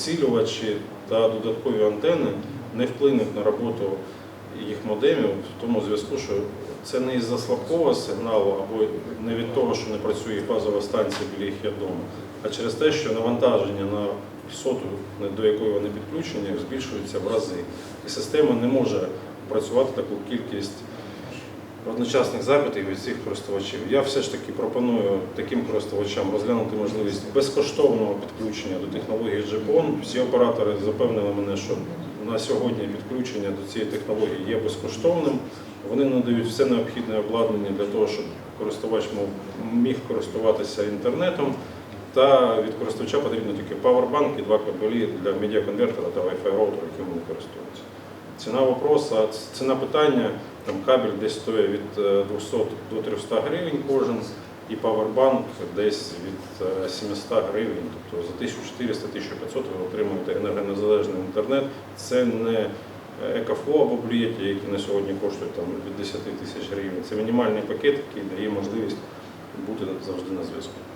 підсилювачі та додаткові антени не вплинуть на роботу їх модемів в тому зв'язку, що це не із-за слабкого сигналу або не від того, що не працює базова станція біля їх дому, а через те, що навантаження на соту, до якої вони підключені, збільшується в рази. І система не може працювати таку кількість одночасних запитів від всіх користувачів. Я все ж таки пропоную таким користувачам розглянути можливість безкоштовного підключення до технології GPON. Всі оператори запевнили мене, що на сьогодні підключення до цієї технології є безкоштовним. Вони надають все необхідне обладнання для того, щоб користувач міг користуватися інтернетом. Та від користувача потрібно тільки павербанк і два кабелі для медіаконвертера та Wi-Fi роутера, яким вони користуються. Ціна вопроса, ціна питання, там кабель десь стоїть від е, 200 до 300 гривень кожен, і павербанк десь від е, 700 гривень, тобто за 1400-1500 ви отримуєте енергонезалежний інтернет. Це не екофло або блієті, які на сьогодні коштують там, від 10 тисяч гривень. Це мінімальний пакет, який дає можливість бути завжди на зв'язку.